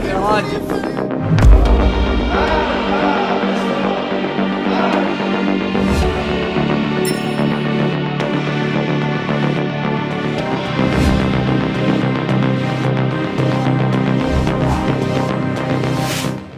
Hadi.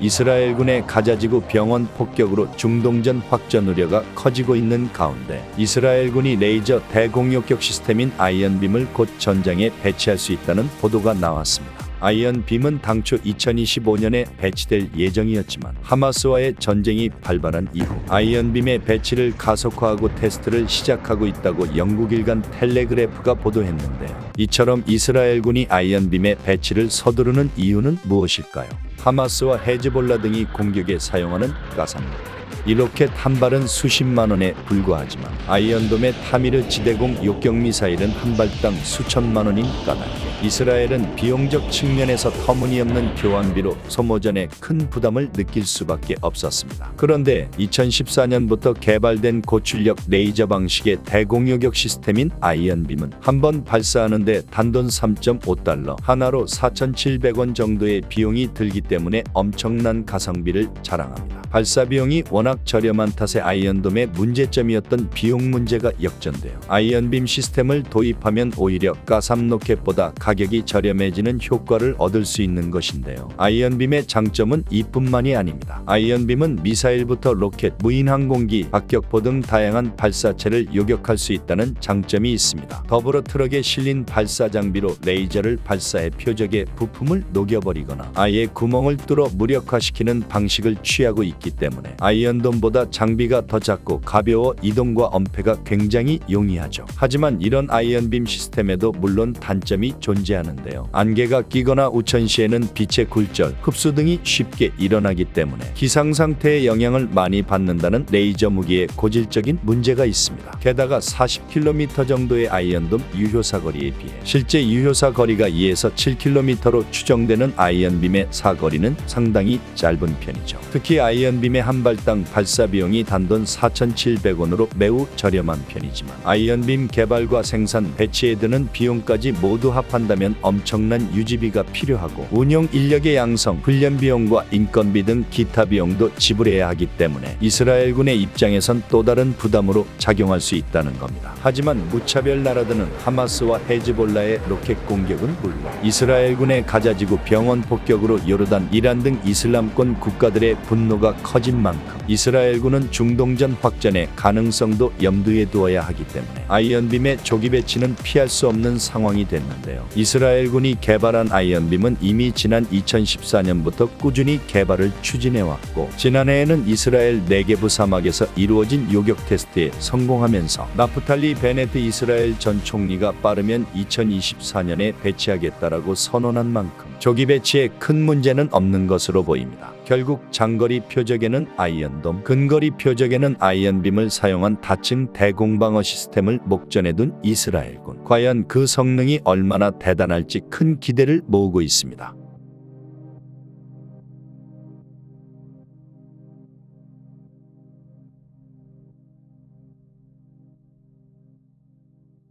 이스라엘군의 가자지구 병원 폭격으로 중동전 확전 우려가 커지고 있는 가운데 이스라엘군이 레이저 대공격격 시스템인 아이언빔을 곧 전장에 배치할 수 있다는 보도가 나왔습니다. 아이언빔은 당초 2025년에 배치될 예정이었지만 하마스와의 전쟁이 발발한 이후 아이언빔의 배치를 가속화하고 테스트를 시작하고 있다고 영국 일간 텔레그래프가 보도했는데 이처럼 이스라엘군이 아이언빔의 배치를 서두르는 이유는 무엇일까요? 하마스와 헤즈볼라 등이 공격에 사용하는 가상입니다. 이 로켓 한 발은 수십만 원에 불과하지만 아이언돔의 타미르 지대공 요격 미사일은 한 발당 수천만 원인 까닭에 이스라엘은 비용적 측면에서 터무니없는 교환비로 소모전에 큰 부담을 느낄 수밖에 없었습니다. 그런데 2014년부터 개발된 고출력 레이저 방식의 대공 요격 시스템인 아이언빔은 한 번 발사하는데 단돈 3.5달러 하나로 4,700원 정도의 비용이 들기 때문에 엄청난 가성비를 자랑합니다. 발사 비용이 워낙 저렴한 탓에 아이언돔의 문제점이었던 비용 문제가 역전돼요. 아이언빔 시스템을 도입하면 오히려 가삼 로켓보다 가격이 저렴해지는 효과를 얻을 수 있는 것인데요. 아이언빔의 장점은 이뿐만이 아닙니다. 아이언빔은 미사일부터 로켓, 무인 항공기, 박격포 등 다양한 발사체를 요격할 수 있다는 장점이 있습니다. 더불어 트럭에 실린 발사 장비로 레이저를 발사해 표적의 부품을 녹여버리거나 아예 구멍을 뚫어 무력화시키는 방식을 취하고 있기 때문에 아이언돔보다 장비가 더 작고 가벼워 이동과 엄폐가 굉장히 용이하죠. 하지만 이런 아이언빔 시스템에도 물론 단점이 존재하는데요. 안개가 끼거나 우천 시에는 빛의 굴절, 흡수 등이 쉽게 일어나기 때문에 기상 상태에 영향을 많이 받는다는 레이저 무기에 고질적인 문제가 있습니다. 게다가 40km 정도의 아이언돔 유효 사 거리에 비해 실제 유효 사 거리가 2에서 7km로 추정되는 아이언빔의 사거리는 상당히 짧은 편이죠. 특히 아이언 빔의 한 발당 발사 비용이 단돈 4,700원으로 매우 저렴한 편이지만 아이언빔 개발과 생산 배치에 드는 비용까지 모두 합한다면 엄청난 유지비가 필요하고 운영 인력의 양성, 훈련 비용과 인건비 등 기타 비용도 지불해야 하기 때문에 이스라엘군의 입장에선 또 다른 부담으로 작용할 수 있다는 겁니다. 하지만 무차별 나라들은 하마스와 헤즈볼라의 로켓 공격은 물론 이스라엘군의 가자지구 병원 폭격으로 요르단, 이란 등 이슬람권 국가들의 분노가 커진 만큼 이스라엘군은 중동전 확전의 가능성도 염두에 두어야 하기 때문에 아이언빔의 조기 배치는 피할 수 없는 상황이 됐는데요. 이스라엘군이 개발한 아이언빔은 이미 지난 2014년부터 꾸준히 개발을 추진해 왔고 지난해에는 이스라엘 네게브 사막에서 이루어진 요격 테스트에 성공하면서 나프탈리 베네트 이스라엘 전 총리가 빠르면 2024년에 배치하겠다라고 선언한 만큼 조기 배치에 큰 문제는 없는 것으로 보입니다. 결국 장거리 표적에는 아이언돔, 근거리 표적에는 아이언빔을 사용한 다층 대공방어 시스템을 목전에 둔 이스라엘군. 과연 그 성능이 얼마나 대단할지 큰 기대를 모으고 있습니다.